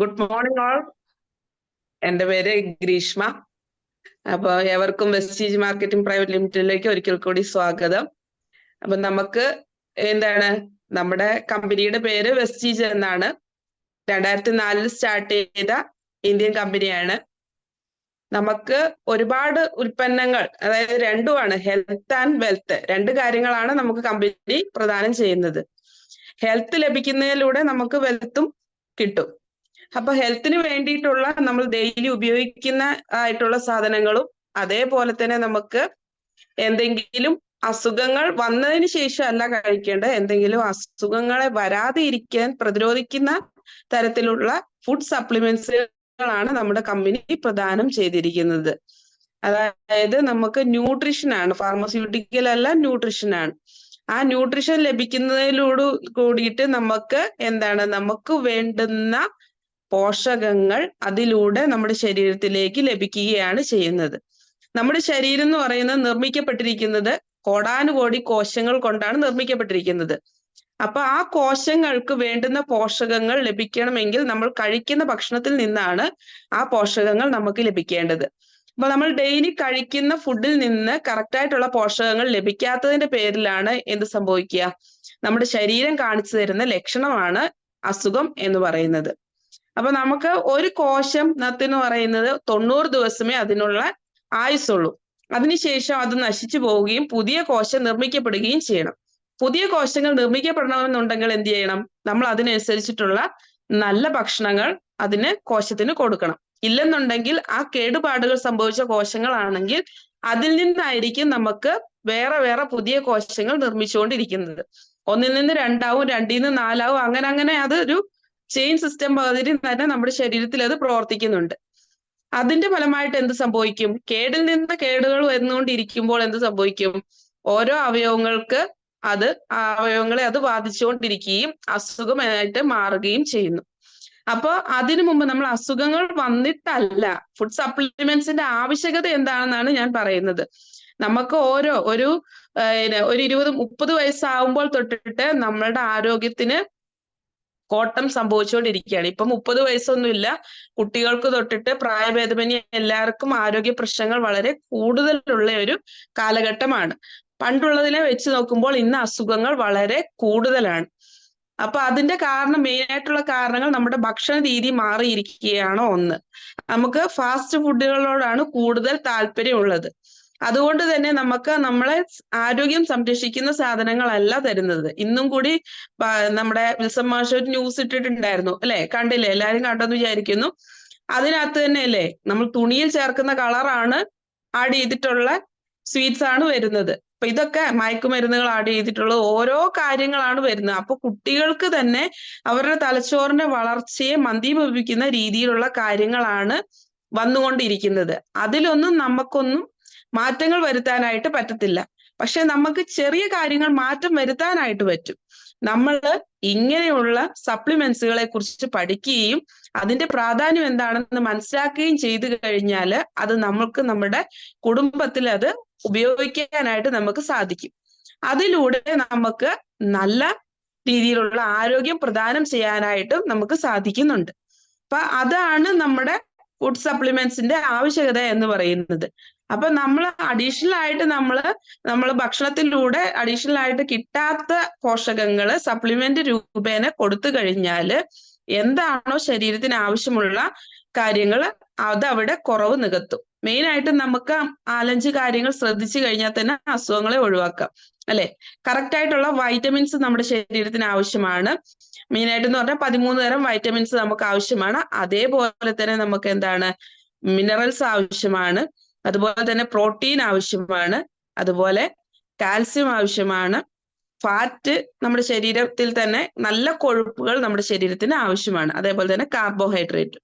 Good morning all എന്റെ പേര് ഗ്രീഷ്മ. അപ്പൊ എവർക്കും വെസ്റ്റീജ് മാർക്കറ്റിംഗ് പ്രൈവറ്റ് ലിമിറ്റഡിലേക്ക് ഒരിക്കൽ കൂടി സ്വാഗതം. അപ്പൊ നമുക്ക് എന്താണ്? നമ്മുടെ കമ്പനിയുടെ പേര് വെസ്റ്റീജ് എന്നാണ്. രണ്ടായിരത്തി നാലിൽ സ്റ്റാർട്ട് ചെയ്ത ഇന്ത്യൻ കമ്പനിയാണ് നമുക്ക് ഒരുപാട് ഉൽപ്പന്നങ്ങൾ അതായത് രണ്ടുമാണ് ഹെൽത്ത് ആൻഡ് വെൽത്ത് രണ്ട് കാര്യങ്ങളാണ് നമുക്ക് കമ്പനി പ്രദാനം ചെയ്യുന്നത്. ഹെൽത്ത് ലഭിക്കുന്നതിലൂടെ നമുക്ക് വെൽത്തും കിട്ടും. അപ്പൊ ഹെൽത്തിന് വേണ്ടിയിട്ടുള്ള നമ്മൾ ഡെയിലി ഉപയോഗിക്കുന്ന ആയിട്ടുള്ള സാധനങ്ങളും അതേപോലെ തന്നെ നമുക്ക് എന്തെങ്കിലും അസുഖങ്ങൾ വന്നതിന് ശേഷം അല്ല കഴിക്കേണ്ടത്. എന്തെങ്കിലും അസുഖങ്ങളെ വരാതെ ഇരിക്കാൻ പ്രതിരോധിക്കുന്ന തരത്തിലുള്ള ഫുഡ് സപ്ലിമെന്റ്സുകളാണ് നമ്മുടെ കമ്പനി പ്രദാനം ചെയ്തിരിക്കുന്നത്. അതായത് നമുക്ക് ന്യൂട്രീഷൻ ആണ് ഫാർമസ്യൂട്ടിക്കൽ അല്ല ന്യൂട്രീഷൻ ആണ്. ആ ന്യൂട്രിഷൻ ലഭിക്കുന്നതിലൂടെ കൂടിയിട്ട് നമുക്ക് എന്താണ്? നമുക്ക് വേണ്ടുന്ന പോഷകങ്ങൾ അതിലൂടെ നമ്മുടെ ശരീരത്തിലേക്ക് ലഭിക്കുകയാണ് ചെയ്യുന്നത്. നമ്മുടെ ശരീരം എന്ന് പറയുന്നത് നിർമ്മിക്കപ്പെട്ടിരിക്കുന്നത് കോടാനുകോടി കോശങ്ങൾ കൊണ്ടാണ് നിർമ്മിക്കപ്പെട്ടിരിക്കുന്നത്. അപ്പൊ ആ കോശങ്ങൾക്ക് വേണ്ടുന്ന പോഷകങ്ങൾ ലഭിക്കണമെങ്കിൽ നമ്മൾ കഴിക്കുന്ന ഭക്ഷണത്തിൽ നിന്നാണ് ആ പോഷകങ്ങൾ നമുക്ക് ലഭിക്കേണ്ടത്. അപ്പൊ നമ്മൾ ഡെയിലി കഴിക്കുന്ന ഫുഡിൽ നിന്ന് കറക്റ്റ് ആയിട്ടുള്ള പോഷകങ്ങൾ ലഭിക്കാത്തതിന്റെ പേരിലാണ് എന്ത് സംഭവിക്കുക? നമ്മുടെ ശരീരം കാണിച്ചു തരുന്ന ലക്ഷണമാണ് അസുഖം എന്ന് പറയുന്നത്. അപ്പൊ നമുക്ക് ഒരു കോശം നത്തെന്ന് പറയുന്നത് തൊണ്ണൂറ് ദിവസമേ അതിനുള്ള ആയുസുള്ളൂ അതിനുശേഷം അത് നശിച്ചു പോവുകയും പുതിയ കോശം നിർമ്മിക്കപ്പെടുകയും ചെയ്യണം. പുതിയ കോശങ്ങൾ നിർമ്മിക്കപ്പെടണമെന്നുണ്ടെങ്കിൽ എന്ത് ചെയ്യണം? നമ്മൾ അതിനനുസരിച്ചിട്ടുള്ള നല്ല ഭക്ഷണങ്ങൾ അതിന് കോശത്തിന് കൊടുക്കണം. ഇല്ലെന്നുണ്ടെങ്കിൽ ആ കേടുപാടുകൾ സംഭവിച്ച കോശങ്ങളാണെങ്കിൽ അതിൽ നിന്നായിരിക്കും നമുക്ക് വേറെ വേറെ പുതിയ കോശങ്ങൾ നിർമ്മിച്ചുകൊണ്ടിരിക്കുന്നത്. ഒന്നിൽ നിന്ന് രണ്ടാവും രണ്ടിൽ നിന്ന് നാലാവും അങ്ങനെ അങ്ങനെ അതൊരു ചെയിൻ സിസ്റ്റം മാതിരി തന്നെ നമ്മുടെ ശരീരത്തിൽ അത് പ്രവർത്തിക്കുന്നുണ്ട്. അതിന്റെ ഫലമായിട്ട് എന്ത് സംഭവിക്കും? കേടിൽ നിന്ന് കേടുകൾ വന്നുകൊണ്ടിരിക്കുമ്പോൾ എന്ത് സംഭവിക്കും? ഓരോ അവയവങ്ങൾക്ക് അത് അവയവങ്ങളെ അത് ബാധിച്ചുകൊണ്ടിരിക്കുകയും അസുഖമായിട്ട് മാറുകയും ചെയ്യുന്നു. അപ്പോൾ അതിനു മുമ്പ് നമ്മൾ അസുഖങ്ങൾ വന്നിട്ടല്ല ഫുഡ് സപ്ലിമെന്റ്സിന്റെ ആവശ്യകത എന്താണെന്നാണ് ഞാൻ പറയുന്നത്. നമുക്ക് ഓരോ ഒരു ഒരു ഇരുപത് മുപ്പത് വയസ്സാവുമ്പോൾ തൊട്ടിട്ട് നമ്മളുടെ ആരോഗ്യത്തിന് കോട്ടം സംഭവിച്ചുകൊണ്ടിരിക്കുകയാണ്. ഇപ്പൊ മുപ്പത് വയസ്സൊന്നുമില്ല. കുട്ടികൾക്ക് തൊട്ടിട്ട് പ്രായഭേദമന്യേ എല്ലാവർക്കും ആരോഗ്യ പ്രശ്നങ്ങൾ വളരെ കൂടുതലുള്ള ഒരു കാലഘട്ടമാണ്. പണ്ടുള്ളതിനെ വെച്ച് നോക്കുമ്പോൾ ഇന്ന് അസുഖങ്ങൾ വളരെ കൂടുതലാണ്. അപ്പൊ അതിന്റെ കാരണം മെയിൻ ആയിട്ടുള്ള കാരണങ്ങൾ നമ്മുടെ ഭക്ഷണ രീതി മാറിയിരിക്കുകയാണോ ഒന്ന്. നമുക്ക് ഫാസ്റ്റ് ഫുഡുകളോടാണ് കൂടുതൽ താല്പര്യമുള്ളത്. അതുകൊണ്ട് തന്നെ നമുക്ക് നമ്മളെ ആരോഗ്യം സംരക്ഷിക്കുന്ന സാധനങ്ങളല്ല തരുന്നത്. ഇന്നും കൂടി നമ്മുടെ വിൽസൺ മാഷ ഒരു ന്യൂസ് ഇട്ടിട്ടുണ്ടായിരുന്നു അല്ലെ? കണ്ടില്ലേ? എല്ലാരും കണ്ടെന്ന് വിചാരിക്കുന്നു. അതിനകത്ത് തന്നെ അല്ലേ? നമ്മൾ തുണിയിൽ ചേർക്കുന്ന കളറാണ് ആഡ് ചെയ്തിട്ടുള്ള സ്വീറ്റ്സ് ആണ് വരുന്നത്. അപ്പൊ ഇതൊക്കെ മയക്കുമരുന്നുകൾ ആഡ് ചെയ്തിട്ടുള്ള ഓരോ കാര്യങ്ങളാണ് വരുന്നത്. അപ്പൊ കുട്ടികൾക്ക് തന്നെ അവരുടെ തലച്ചോറിന്റെ വളർച്ചയെ മന്ദീഭവിക്കുന്ന രീതിയിലുള്ള കാര്യങ്ങളാണ് വന്നുകൊണ്ടിരിക്കുന്നത്. അതിലൊന്നും നമുക്കൊന്നും മാറ്റങ്ങൾ വരുത്താനായിട്ട് പറ്റത്തില്ല. പക്ഷെ നമുക്ക് ചെറിയ കാര്യങ്ങൾ മാറ്റം വരുത്താനായിട്ട് പറ്റും. നമ്മൾ ഇങ്ങനെയുള്ള സപ്ലിമെന്റ്സുകളെ കുറിച്ച് പഠിക്കുകയും അതിന്റെ പ്രാധാന്യം എന്താണെന്ന് മനസ്സിലാക്കുകയും ചെയ്തു കഴിഞ്ഞാൽ അത് നമ്മൾക്ക് നമ്മുടെ കുടുംബത്തിൽ അത് ഉപയോഗിക്കാനായിട്ട് നമുക്ക് സാധിക്കും. അതിലൂടെ നമുക്ക് നല്ല രീതിയിലുള്ള ആരോഗ്യം പ്രദാനം ചെയ്യാനായിട്ടും നമുക്ക് സാധിക്കുന്നുണ്ട്. അപ്പൊ അതാണ് നമ്മുടെ ഫുഡ് സപ്ലിമെന്റ്സിന്റെ ആവശ്യകത എന്ന് പറയുന്നത്. അപ്പൊ നമ്മൾ അഡീഷണൽ ആയിട്ട് നമ്മൾ നമ്മൾ ഭക്ഷണത്തിലൂടെ അഡീഷണൽ ആയിട്ട് കിട്ടാത്ത പോഷകങ്ങൾ സപ്ലിമെന്റ് രൂപേണ കൊടുത്തു കഴിഞ്ഞാൽ എന്താണോ ശരീരത്തിന് ആവശ്യമുള്ള കാര്യങ്ങൾ അതവിടെ കുറവ് നികത്തും. മെയിൻ ആയിട്ട് നമുക്ക് നാലഞ്ച് കാര്യങ്ങൾ ശ്രദ്ധിച്ചു കഴിഞ്ഞാൽ തന്നെ അസുഖങ്ങളെ ഒഴിവാക്കാം. അല്ലെ? കറക്റ്റ് ആയിട്ടുള്ള വൈറ്റമിൻസ് നമ്മുടെ ശരീരത്തിന് ആവശ്യമാണ്. മെയിൻ ആയിട്ട് എന്ന് പറഞ്ഞാൽ പതിമൂന്ന് തരം വൈറ്റമിൻസ് നമുക്ക് ആവശ്യമാണ്. അതേപോലെ തന്നെ നമുക്ക് എന്താണ്? മിനറൽസ് ആവശ്യമാണ്. അതുപോലെ തന്നെ പ്രോട്ടീൻ ആവശ്യമാണ്. അതുപോലെ കാൽസ്യം ആവശ്യമാണ്. ഫാറ്റ് നമ്മുടെ ശരീരത്തിൽ തന്നെ നല്ല കൊഴുപ്പുകൾ നമ്മുടെ ശരീരത്തിന് ആവശ്യമാണ്. അതേപോലെ തന്നെ കാർബോഹൈഡ്രേറ്റ്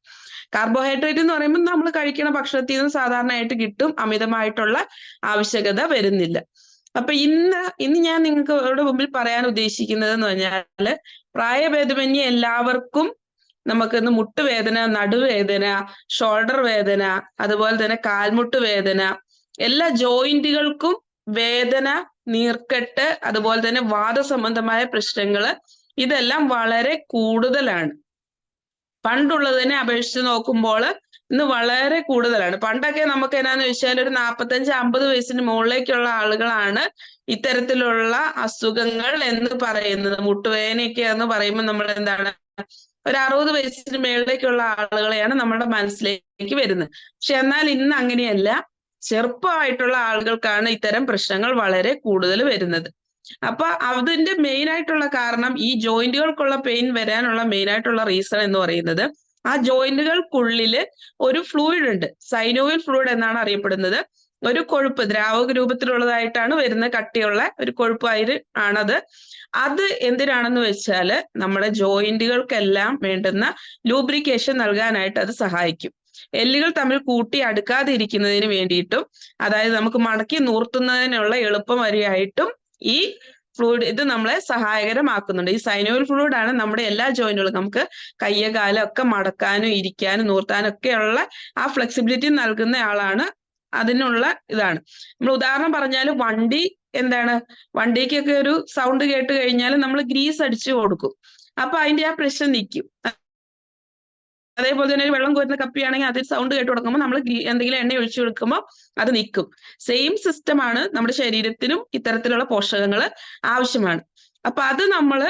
കാർബോഹൈഡ്രേറ്റ് എന്ന് പറയുമ്പോൾ നമ്മൾ കഴിക്കുന്ന ഭക്ഷണത്തിൽ നിന്ന് സാധാരണയായിട്ട് കിട്ടും. അമിതമായിട്ടുള്ള ആവശ്യകത വരുന്നില്ല. അപ്പൊ ഇന്ന് ഇന്ന് ഞാൻ നിങ്ങൾക്ക് ഇവിടെ മുമ്പിൽ പറയാൻ ഉദ്ദേശിക്കുന്നത് എന്ന് പറഞ്ഞാൽ പ്രായഭേദമന്യേ എല്ലാവർക്കും നമുക്കിന്ന് മുട്ടുവേദന നടുവേദന ഷോൾഡർ വേദന അതുപോലെ തന്നെ കാൽമുട്ട് വേദന എല്ലാ ജോയിന്റുകൾക്കും വേദന നീർക്കെട്ട് അതുപോലെ തന്നെ വാദ സംബന്ധമായ പ്രശ്നങ്ങൾ ഇതെല്ലാം വളരെ കൂടുതലാണ്. പണ്ടുള്ളതിനെ അപേക്ഷിച്ച് നോക്കുമ്പോൾ ഇന്ന് വളരെ കൂടുതലാണ്. പണ്ടൊക്കെ നമുക്ക് എന്നാന്ന് വെച്ചാൽ ഒരു നാൽപ്പത്തഞ്ച് അമ്പത് വയസ്സിന് മുകളിലേക്കുള്ള ആളുകളാണ് ഇത്തരത്തിലുള്ള അസുഖങ്ങൾ എന്ന് പറയുന്നത്. മുട്ടുവേദനയൊക്കെ എന്ന് പറയുമ്പോൾ നമ്മൾ എന്താണ്? ഒരു അറുപത് വയസ്സിന് മേളിലേക്കുള്ള ആളുകളെയാണ് നമ്മുടെ മനസ്സിലേക്ക് വരുന്നത്. പക്ഷെ എന്നാൽ ഇന്ന് അങ്ങനെയല്ല. ചെറുപ്പമായിട്ടുള്ള ആളുകൾക്കാണ് ഇത്തരം പ്രശ്നങ്ങൾ വളരെ കൂടുതൽ വരുന്നത്. അപ്പൊ അതിന്റെ മെയിൻ ആയിട്ടുള്ള കാരണം ഈ ജോയിന്റുകൾക്കുള്ള പെയിൻ വരാനുള്ള മെയിൻ ആയിട്ടുള്ള റീസൺ എന്ന് പറയുന്നത് ആ ജോയിന്റുകൾക്കുള്ളിൽ ഒരു ഫ്ലൂയിഡ് ഉണ്ട്. സൈനോവിൽ ഫ്ലൂയിഡ് എന്നാണ് അറിയപ്പെടുന്നത്. ഒരു കൊഴുപ്പ് ദ്രാവക രൂപത്തിലുള്ളതായിട്ടാണ് വരുന്ന കട്ടിയുള്ള ഒരു കൊഴുപ്പായി ആണത്. അത് എന്തിനാണെന്ന് വെച്ചാൽ നമ്മുടെ ജോയിന്റുകൾക്കെല്ലാം വേണ്ടുന്ന ലൂബ്രിക്കേഷൻ നൽകാനായിട്ട് അത് സഹായിക്കും. എല്ലുകൾ തമ്മിൽ കൂട്ടി അടുക്കാതിരിക്കുന്നതിന് വേണ്ടിയിട്ടും അതായത് നമുക്ക് മടക്കി നൂർത്തുന്നതിനുള്ള എളുപ്പം വരെയായിട്ടും ഈ ഫ്ലൂയിഡ് ഇത് നമ്മളെ സഹായകരമാക്കുന്നുണ്ട്. ഈ സൈനോയിൽ ഫ്ലൂയിഡ് ആണ് നമ്മുടെ എല്ലാ ജോയിന്റുകളും നമുക്ക് കയ്യ കാലം ഒക്കെ മടക്കാനും ഇരിക്കാനും നൂർത്താനും ഒക്കെയുള്ള ആ ഫ്ലെക്സിബിലിറ്റി നൽകുന്ന ആളാണ് അതിനുള്ള ഇതാണ്. നമ്മൾ ഉദാഹരണം പറഞ്ഞാൽ വണ്ടി എന്താണ്? വണ്ടിക്കൊക്കെ ഒരു സൗണ്ട് കേട്ട് കഴിഞ്ഞാൽ നമ്മൾ ഗ്രീസ് അടിച്ചു കൊടുക്കും. അപ്പൊ അതിന്റെ ആ പ്രശ്നം നിൽക്കും അതേപോലെ തന്നെ ഒരു വെള്ളം കോരുന്ന കപ്പിയാണെങ്കിൽ അതിൽ സൗണ്ട് കേട്ട് തുടങ്ങുമ്പോൾ നമ്മൾ എന്തെങ്കിലും എണ്ണ ഒഴിച്ചു കൊടുക്കുമ്പോൾ അത് നിൽക്കും സെയിം സിസ്റ്റം ആണ് നമ്മുടെ ശരീരത്തിനും ഇത്തരത്തിലുള്ള പോഷകങ്ങൾ ആവശ്യമാണ്. അപ്പൊ അത് നമ്മൾ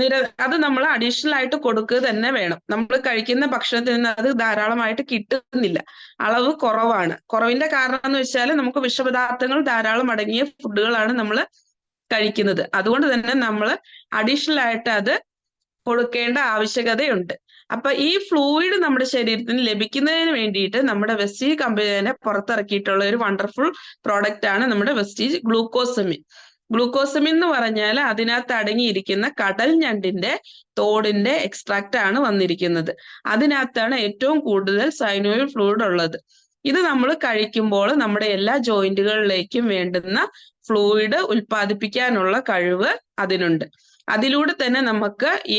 നിര അത് നമ്മൾ അഡീഷണൽ ആയിട്ട് കൊടുക്കുക തന്നെ വേണം. നമ്മൾ കഴിക്കുന്ന ഭക്ഷണത്തിൽ നിന്ന് അത് ധാരാളമായിട്ട് കിട്ടുന്നില്ല. അളവ് കുറവാണ്. കുറവിന്റെ കാരണം എന്ന് വെച്ചാൽ നമുക്ക് വിഷപദാർത്ഥങ്ങൾ ധാരാളം അടങ്ങിയ ഫുഡുകളാണ് നമ്മൾ കഴിക്കുന്നത്. അതുകൊണ്ട് തന്നെ നമ്മൾ അഡീഷണൽ ആയിട്ട് അത് കൊടുക്കേണ്ട ആവശ്യകതയുണ്ട്. അപ്പൊ ഈ ഫ്ലൂയിഡ് നമ്മുടെ ശരീരത്തിന് ലഭിക്കുന്നതിന് വേണ്ടിയിട്ട് നമ്മുടെ വെസ്റ്റീജ് കമ്പനി തന്നെ പുറത്തിറക്കിയിട്ടുള്ള ഒരു വണ്ടർഫുൾ പ്രോഡക്റ്റ് ആണ് നമ്മുടെ വെസ്റ്റീജ് ഗ്ലൂക്കോസമിൻ ഗ്ലൂക്കോസമിൻ എന്ന് പറഞ്ഞാൽ അതിനകത്ത് അടങ്ങിയിരിക്കുന്ന കടൽ ഞണ്ടിന്റെ തോടിന്റെ എക്സ്ട്രാക്റ്റ് ആണ് വന്നിരിക്കുന്നത്. അതിനകത്താണ് ഏറ്റവും കൂടുതൽ സൈനോയിൽ ഫ്ലൂയിഡ് ഉള്ളത്. ഇത് നമ്മൾ കഴിക്കുമ്പോൾ നമ്മുടെ എല്ലാ ജോയിന്റുകളിലേക്കും വേണ്ടുന്ന ഫ്ലൂയിഡ് ഉൽപ്പാദിപ്പിക്കാനുള്ള കഴിവ് അതിനുണ്ട്. അതിലൂടെ തന്നെ നമുക്ക് ഈ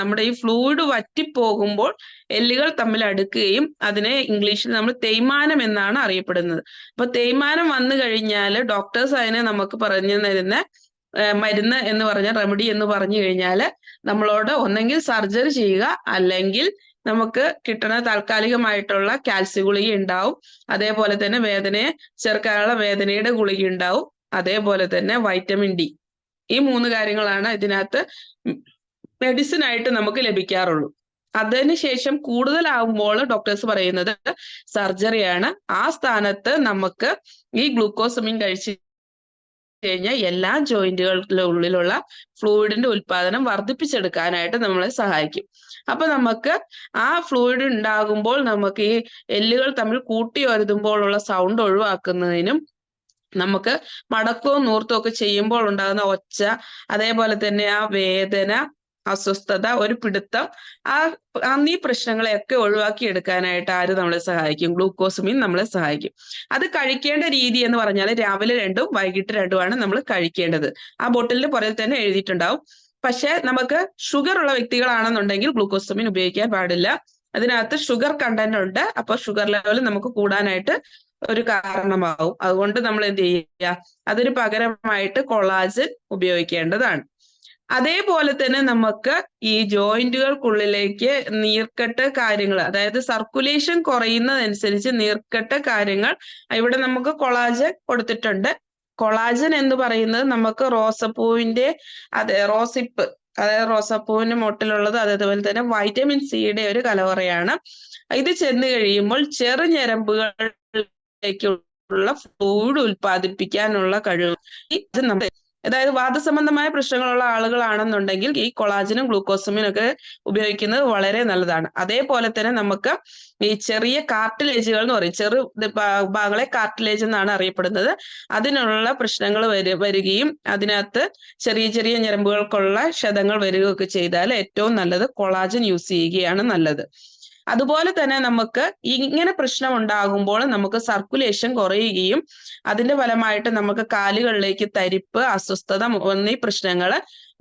നമ്മുടെ ഈ ഫ്ലൂയിഡ് വറ്റിപ്പോകുമ്പോൾ എല്ലുകൾ തമ്മിൽ അടുക്കുകയും അതിനെ ഇംഗ്ലീഷിൽ നമ്മൾ തേയ്മാനം എന്നാണ് അറിയപ്പെടുന്നത്. അപ്പൊ തേയ്മാനം വന്നു കഴിഞ്ഞാൽ ഡോക്ടേഴ്സ് അതിനെ നമുക്ക് പറഞ്ഞു തരുന്ന മരുന്ന് എന്ന് പറഞ്ഞ റെമഡി എന്ന് പറഞ്ഞു കഴിഞ്ഞാൽ നമ്മളോട് ഒന്നെങ്കിൽ സർജറി ചെയ്യുക അല്ലെങ്കിൽ നമുക്ക് കിട്ടുന്ന താൽക്കാലികമായിട്ടുള്ള കാൽസ്യ ഗുളിക ഉണ്ടാവും. അതേപോലെ തന്നെ വേദനയെ ചെറുക്കാനുള്ള വേദനയുടെ ഗുളിക ഉണ്ടാവും. അതേപോലെ തന്നെ വൈറ്റമിൻ ഡി ഈ മൂന്ന് കാര്യങ്ങളാണ് ഇതിനകത്ത് മെഡിസിൻ ആയിട്ട് നമുക്ക് ലഭിക്കാറുള്ളൂ. അതിനുശേഷം കൂടുതലാവുമ്പോൾ ഡോക്ടേഴ്സ് പറയുന്നത് സർജറിയാണ് ആ സ്ഥാനത്ത് നമുക്ക് ഈ ഗ്ലൂക്കോസമിൻ കഴിച്ച് കഴിഞ്ഞാൽ എല്ലാ ജോയിന്റുകളുടെ ഉള്ളിലുള്ള ഫ്ലൂയിഡിന്റെ ഉൽപാദനം വർദ്ധിപ്പിച്ചെടുക്കാനായിട്ട് നമ്മളെ സഹായിക്കും. അപ്പൊ നമുക്ക് ആ ഫ്ലൂയിഡ് ഉണ്ടാകുമ്പോൾ നമുക്ക് ഈ എല്ലുകൾ തമ്മിൽ കൂട്ടി വരുതുമ്പോഴുള്ള സൗണ്ട് ഒഴിവാക്കുന്നതിനും നമുക്ക് മടക്കവും നൂർത്തും ഒക്കെ ചെയ്യുമ്പോൾ ഉണ്ടാകുന്ന ഒച്ച അതേപോലെ തന്നെ ആ വേദന അസ്വസ്ഥത ഒരു പിടുത്തം ആ അന്നീ പ്രശ്നങ്ങളെയൊക്കെ ഒഴിവാക്കി എടുക്കാനായിട്ട് ആര് നമ്മളെ സഹായിക്കും? ഗ്ലൂക്കോസുമീൻ നമ്മളെ സഹായിക്കും. അത് കഴിക്കേണ്ട രീതി എന്ന് പറഞ്ഞാൽ രാവിലെ രണ്ടും വൈകിട്ട് രണ്ടുമാണ് നമ്മൾ കഴിക്കേണ്ടത്. ആ ബോട്ടിലിന് പുറകിൽ തന്നെ എഴുതിയിട്ടുണ്ടാവും. പക്ഷെ നമുക്ക് ഷുഗർ ഉള്ള വ്യക്തികളാണെന്നുണ്ടെങ്കിൽ ഗ്ലൂക്കോസമിൻ ഉപയോഗിക്കാൻ പാടില്ല. അതിനകത്ത് ഷുഗർ കണ്ടന്റ് ഉണ്ട്. അപ്പൊ ഷുഗർ ലെവൽ നമുക്ക് കൂടാനായിട്ട് ഒരു കാരണമാവും. അതുകൊണ്ട് നമ്മൾ എന്ത് ചെയ്യുക? അതിന് പകരമായിട്ട് കൊളാജൻ ഉപയോഗിക്കേണ്ടതാണ്. അതേപോലെ തന്നെ നമുക്ക് ഈ ജോയിന്റുകൾക്കുള്ളിലേക്ക് നീർക്കെട്ട് കാര്യങ്ങൾ അതായത് സർക്കുലേഷൻ കുറയുന്നതനുസരിച്ച് നീർക്കെട്ട് കാര്യങ്ങൾ ഇവിടെ നമുക്ക് കൊളാജൻ കൊടുത്തിട്ടുണ്ട്. കൊളാജൻ എന്ന് പറയുന്നത് നമുക്ക് റോസപ്പൂവിന്റെ അതെ റോസിപ്പ് അതായത് റോസപ്പൂവിന്റെ മുട്ടിലുള്ളത് അതേപോലെ തന്നെ വൈറ്റമിൻ സിയുടെ ഒരു കലവറയാണ്. ഇത് ചെന്ന് കഴിയുമ്പോൾ ചെറുഞരമ്പുകളിലേക്കുള്ള ഫ്ലൂയിഡ് ഉൽപ്പാദിപ്പിക്കാനുള്ള കഴിവ്. ഇത് നമ്മുടെ അതായത് വാദസംബന്ധമായ പ്രശ്നങ്ങളുള്ള ആളുകളാണെന്നുണ്ടെങ്കിൽ ഈ കൊളാജിനും ഗ്ലൂക്കോസമിനും ഒക്കെ ഉപയോഗിക്കുന്നത് വളരെ നല്ലതാണ്. അതേപോലെ തന്നെ നമുക്ക് ഈ ചെറിയ കാർട്ടിലേജുകൾ എന്ന് പറയും. ചെറു ഭാഗങ്ങളെ കാർട്ടിലേജ് എന്നാണ് അറിയപ്പെടുന്നത്. അതിനുള്ള പ്രശ്നങ്ങൾ വരു വരികയും അതിനകത്ത് ചെറിയ ചെറിയ ഞരമ്പുകൾക്കുള്ള ക്ഷതങ്ങൾ വരികയൊക്കെ ചെയ്താൽ ഏറ്റവും നല്ലത് കൊളാജൻ യൂസ് ചെയ്യുകയാണ് നല്ലത്. അതുപോലെ തന്നെ നമുക്ക് ഇങ്ങനെ പ്രശ്നം ഉണ്ടാകുമ്പോൾ നമുക്ക് സർക്കുലേഷൻ കുറയുകയും അതിന്റെ ഫലമായിട്ട് നമുക്ക് കാലുകളിലേക്ക് തരിപ്പ് അസ്വസ്ഥത എന്നീ പ്രശ്നങ്ങൾ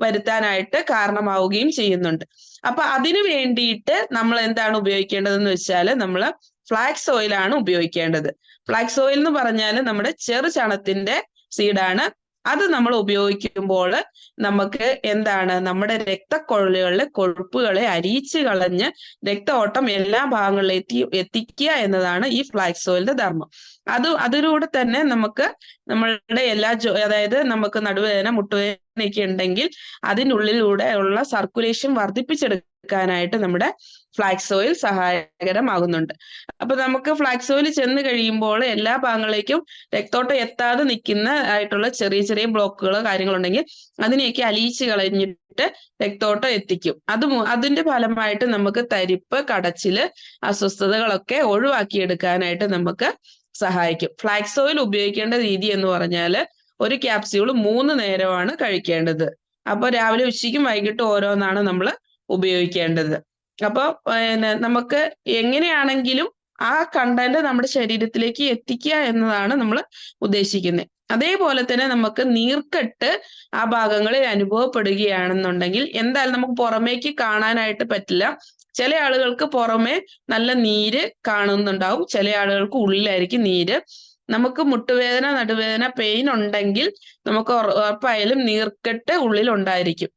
വരുത്താനായിട്ട് കാരണമാവുകയും ചെയ്യുന്നുണ്ട്. അപ്പൊ അതിനു വേണ്ടിയിട്ട് നമ്മൾ എന്താണ് ഉപയോഗിക്കേണ്ടതെന്ന് വെച്ചാൽ നമ്മൾ ഫ്ലാക്സ് ഓയിലാണ് ഉപയോഗിക്കേണ്ടത്. ഫ്ലാക്സ് ഓയിൽ എന്ന് പറഞ്ഞാൽ നമ്മുടെ ചെറു ചണത്തിന്റെ സീഡാണ് അത് നമ്മൾ ഉപയോഗിക്കുമ്പോൾ നമുക്ക് എന്താണ്? നമ്മുടെ രക്തക്കൊഴലുകളിലെ കൊഴുപ്പുകളെ അരിയിച്ചു കളഞ്ഞ് രക്തഓട്ടം എല്ലാ ഭാഗങ്ങളിലും എത്തി എത്തിക്കുക എന്നതാണ് ഈ ഫ്ലാക്സ് ഓയിലിന്റെ ധർമ്മം. അത് അതിലൂടെ തന്നെ നമുക്ക് നമ്മളുടെ എല്ലാ ജോ അതായത് നമുക്ക് നടുവേദന മുട്ടുവേദനയൊക്കെ ഉണ്ടെങ്കിൽ അതിനുള്ളിലൂടെ ഉള്ള സർക്കുലേഷൻ വർദ്ധിപ്പിച്ചെടുക്കാനായിട്ട് നമ്മുടെ ഫ്ലാക്സ് ഓയിൽ സഹായകരമാകുന്നുണ്ട്. അപ്പൊ നമുക്ക് ഫ്ലാക്സ് ഓയിൽ ചെന്ന് കഴിയുമ്പോൾ എല്ലാ ഭാഗങ്ങളിലേക്കും രക്തോട്ടം എത്താതെ നിൽക്കുന്ന ആയിട്ടുള്ള ചെറിയ ചെറിയ ബ്ലോക്കുകളോ കാര്യങ്ങളുണ്ടെങ്കിൽ അതിനെയൊക്കെ അലിയിച്ച് കളഞ്ഞിട്ട് രക്തോട്ടം എത്തിക്കും. അത് അതിന്റെ ഫലമായിട്ട് നമുക്ക് തരിപ്പ് കടച്ചിൽ അസ്വസ്ഥതകളൊക്കെ ഒഴിവാക്കിയെടുക്കാനായിട്ട് നമുക്ക് സഹായിക്കും. ഫ്ലാക്സ് ഓയിൽ ഉപയോഗിക്കേണ്ട രീതി എന്ന് പറഞ്ഞാൽ ഒരു ക്യാപ്സ്യൂൾ മൂന്ന് നേരമാണ് കഴിക്കേണ്ടത്. അപ്പൊ രാവിലെ ഉച്ചയ്ക്കും വൈകിട്ടും ഓരോന്നാണ് നമ്മൾ ഉപയോഗിക്കേണ്ടത്. അപ്പോൾ പിന്നെ നമുക്ക് എങ്ങനെയാണെങ്കിലും ആ കണ്ടന്റ് നമ്മുടെ ശരീരത്തിലേക്ക് എത്തിക്കുക എന്നതാണ് നമ്മൾ ഉദ്ദേശിക്കുന്നത്. അതേപോലെ തന്നെ നമുക്ക് നീർക്കെട്ട് ആ ഭാഗങ്ങളിൽ അനുഭവപ്പെടുകയാണെന്നുണ്ടെങ്കിൽ എന്തായാലും നമുക്ക് പുറമേക്ക് കാണാനായിട്ട് പറ്റില്ല. ചില ആളുകൾക്ക് പുറമെ നല്ല നീര് കാണുന്നുണ്ടാവും. ചില ആളുകൾക്ക് ഉള്ളിലായിരിക്കും നീര്. നമുക്ക് മുട്ടുവേദന നടുവേദന പെയിൻ ഉണ്ടെങ്കിൽ നമുക്ക് ഉറപ്പായാലും നീർക്കെട്ട് ഉള്ളിൽ ഉണ്ടായിരിക്കും.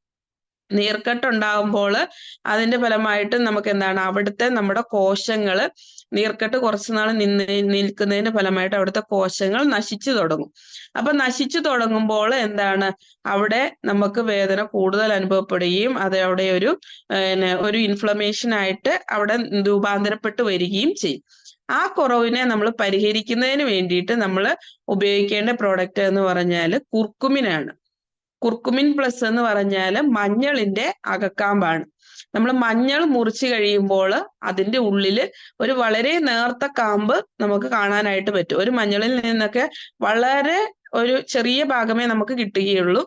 നീർക്കെട്ട് ഉണ്ടാകുമ്പോൾ അതിന്റെ ഫലമായിട്ട് നമുക്ക് എന്താണ് അവിടുത്തെ നമ്മുടെ കോശങ്ങൾ നീർക്കെട്ട് കുറച്ചുനാൾ നിന്ന് നിൽക്കുന്നതിന്റെ ഫലമായിട്ട് അവിടുത്തെ കോശങ്ങൾ നശിച്ചു തുടങ്ങും. അപ്പൊ നശിച്ചു തുടങ്ങുമ്പോൾ എന്താണ് അവിടെ നമുക്ക് വേദന കൂടുതൽ അനുഭവപ്പെടുകയും അത് അവിടെ ഒരു ഒരു ഇൻഫ്ലമേഷൻ ആയിട്ട് അവിടെ രൂപാന്തരപ്പെട്ട് വരികയും ചെയ്യും. ആ കുറവിനെ നമ്മൾ പരിഹരിക്കുന്നതിന് വേണ്ടിയിട്ട് നമ്മൾ ഉപയോഗിക്കേണ്ട പ്രോഡക്റ്റ് എന്ന് പറഞ്ഞാൽ കുർക്കുമിനാണ്. കുർക്കുമിൻ പ്ലസ് എന്ന് പറഞ്ഞാൽ മഞ്ഞളിന്റെ അകക്കാമ്പാണ്. നമ്മൾ മഞ്ഞൾ മുറിച്ച് കഴിയുമ്പോൾ അതിന്റെ ഉള്ളിൽ ഒരു വളരെ നേർത്ത കാമ്പ് നമുക്ക് കാണാനായിട്ട് പറ്റും. ഒരു മഞ്ഞളിൽ നിന്നൊക്കെ വളരെ ഒരു ചെറിയ ഭാഗമേ നമുക്ക് കിട്ടുകയുള്ളൂ.